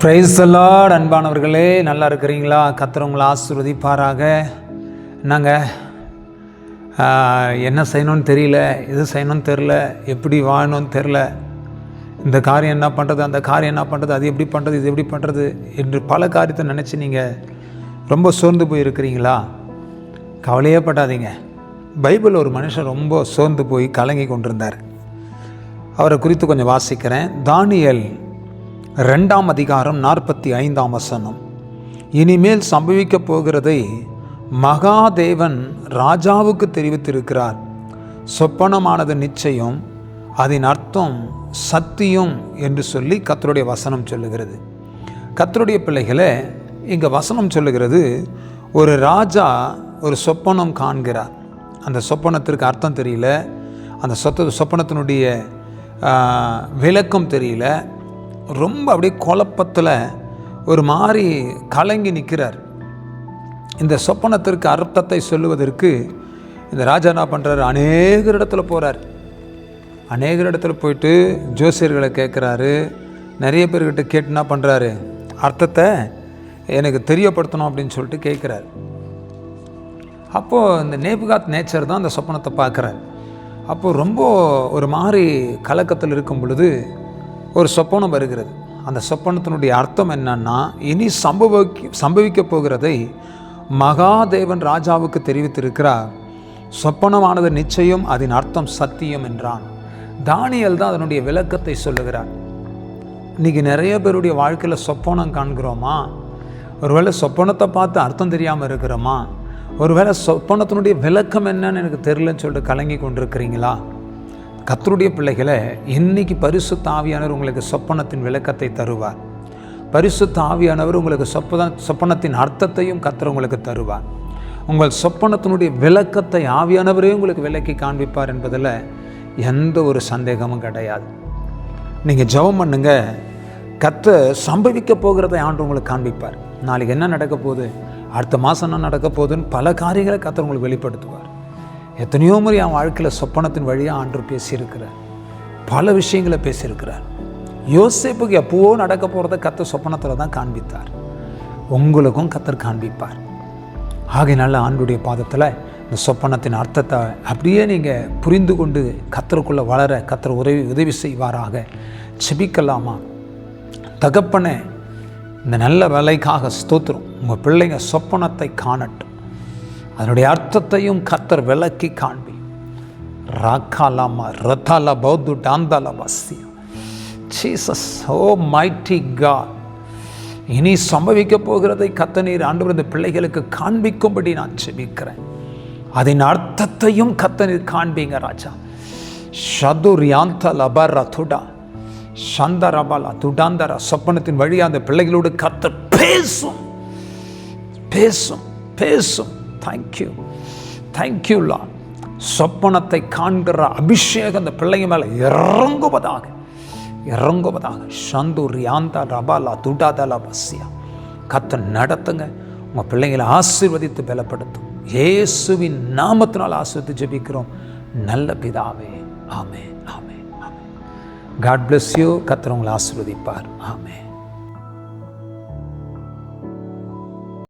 Price Lord அன்பானவர்களே. நல்லா இருக்கிறீங்களா? கத்துறவங்கள ஆசிர்வதிப்பாராக. நாங்கள் என்ன செய்யணும்னு தெரியல. எது செய்யணும்னு தெரில எப்படி வாழணும்னு தெரில இந்த காரியம் என்ன பண்ணுறது அந்த காரியம் என்ன பண்ணுறது அது எப்படி பண்ணுறது இது எப்படி பண்ணுறது என்று பல காரியத்தை நினச்சி நீங்கள் ரொம்ப சோர்ந்து போய் இருக்கிறீங்களா கவலையே படாதீங்க. பைபிள் ஒரு மனுஷன் ரொம்ப சோர்ந்து போய் கலங்கி கொண்டிருந்தார். அவரை குறித்து கொஞ்சம் வாசிக்கிறேன். தானியல் ரெண்டாம் அதிகாரம் நாற்பத்தி ஐந்தாம் வசனம். இனிமேல் சம்பவிக்கப் போகிறதை மகாதேவன் ராஜாவுக்கு தெரிவித்திருக்கிறார். சொப்பனமானது நிச்சயம் அதன் அர்த்தம் சத்தியம் என்று சொல்லி கத்தருடைய வசனம் சொல்லுகிறது. கத்தருடைய பிள்ளைகளை இங்கே வசனம் சொல்லுகிறது ஒரு ராஜா ஒரு சொப்பனம் காண்கிறார். அந்த சொப்பனத்திற்கு அர்த்தம் தெரியல அந்த சொத்த சொப்பனத்தினுடைய விளக்கம் தெரியல ரொம்ப அப்படியே குழப்பத்தில் ஒரு மாதிரி கலங்கி நிற்கிறார் இந்த சொப்பனத்திற்கு அர்த்தத்தை சொல்லுவதற்கு இந்த ராஜா என்ன பண்ணுறாரு அநேக இடத்துல போகிறார் அநேக இடத்துல போயிட்டு ஜோசியர்களை கேட்குறாரு. நிறைய பேர்கிட்ட கேட்டு என்ன பண்ணுறாரு அர்த்தத்தை எனக்கு தெரியப்படுத்தணும் அப்படின்னு சொல்லிட்டு கேட்குறாரு. அப்போது இந்த நேபுகாத் நேச்சர் தான் அந்த சொப்பனத்தை பார்க்குறாரு. அப்போது ரொம்ப ஒரு மாதிரி கலக்கத்தில் இருக்கும் பொழுது ஒரு சொப்பனம் வருகிறது. அந்த சொப்பனத்தினுடைய அர்த்தம் என்னன்னா இனி சம்பவிக்க சம்பவிக்க போகிறதை மகாதேவன் ராஜாவுக்கு தெரிவித்திருக்கிறார். சொப்பனமானது நிச்சயம் அதன் அர்த்தம் சத்தியம் என்றான். தானியல் தான் அதனுடைய விளக்கத்தை சொல்லுகிறார். இன்றைக்கி நிறைய பேருடைய வாழ்க்கையில் சொப்பனம் காண்கிறோமா? ஒருவேளை சொப்பனத்தை பார்த்து அர்த்தம் தெரியாமல் இருக்கிறோமா? ஒருவேளை சொப்பனத்தினுடைய விளக்கம் என்னன்னு எனக்கு தெரியலன்னு சொல்லிட்டு கலங்கி கொண்டிருக்கிறீங்களா? கத்தருடைய பிள்ளைகளை இன்னைக்கு பரிசுத்த ஆவியானவர் உங்களுக்கு சொப்பனத்தின் விளக்கத்தை தருவார். பரிசுத்த ஆவியானவர் உங்களுக்கு சொப்பன சொப்பனத்தின் அர்த்தத்தையும் கத்தர் உங்களுக்கு தருவார். உங்கள் சொப்பனத்தினுடைய விளக்கத்தை ஆவியானவரே உங்களுக்கு விளக்கி காண்பிப்பார் என்பதில் எந்த ஒரு சந்தேகமும் கிடையாது. நீங்கள் ஜெபம் பண்ணுங்க. கத்த சம்பவிக்க போகிறதை ஆண்டு உங்களுக்கு காண்பிப்பார். நாளைக்கு என்ன நடக்க போகுது? அடுத்த மாதம் என்ன நடக்க போகுதுன்னு பல காரியங்களை கத்தர் உங்களுக்கு வெளிப்படுத்துவார். எத்தனையோ முறை என் வாழ்க்கையில் சொப்பனத்தின் வழியாக ஆண்டு பேசியிருக்கிறார். பல விஷயங்களை பேசியிருக்கிறார். யோசிப்புக்கு எப்போவோ நடக்க போகிறத கத்த சொப்பனத்தில் தான் காண்பித்தார். உங்களுக்கும் கத்தர் காண்பிப்பார். ஆகையினால ஆண்டுடைய பாதத்தில் இந்த சொப்பனத்தின் அர்த்தத்தை அப்படியே நீங்கள் புரிந்து கொண்டு கத்தருக்குள்ளே வளர கத்தர் உதவி உதவி செய்வாராக. செபிக்கலாமா தகப்பனே இந்த நல்ல வேலைக்காக ஸ்தோத்திரம். உங்கள் பிள்ளைங்க சொப்பனத்தை காணட்டும். அதனுடைய அர்த்தத்தையும் கத்தர் விளக்கி காண்பி. ராக்காலாமா ரத்தாலா பௌத்து டாந்தாலா வசியா. ஜீசஸ் ஓ மைட்டி காட் இனி சம்பவிக்க போகிறதை கத்த நீர் ஆண்டு இந்த பிள்ளைகளுக்கு காண்பிக்கும்படி நான் செபிக்கிறேன் அதன் அர்த்தத்தையும் கத்த நீர் காண்பீங்க ராஜா. ஷதுர் யாந்த லபர் துடா. சந்தரபலா துடாந்தர சொப்பனத்தின் வழி அந்த பிள்ளைகளோடு கத்த பேசும். பேசும் பேசும். தேங்க்யூ தேங்க்யூ லா சொப்பனத்தை காண்கிற அபிஷேகம் அந்த பிள்ளைங்க மேலே இறங்குவதாக. இறங்குவதாக. சந்தூர் யாந்தா ரபாலா துடாதலா பஸ்யா கத்த நடத்துங்க. உங்கள் பிள்ளைங்களை ஆசீர்வதித்து பலப்படுத்தும். இயேசுவின் நாமத்தினால் ஆசீர்வதித்து ஜெபிக்கிறோம். நல்ல பிதாவே. ஆமே ஆமே ஆமே காட் பிளஸ் யூ கத்தர் உங்களை ஆசீர்வதிப்பார். ஆமே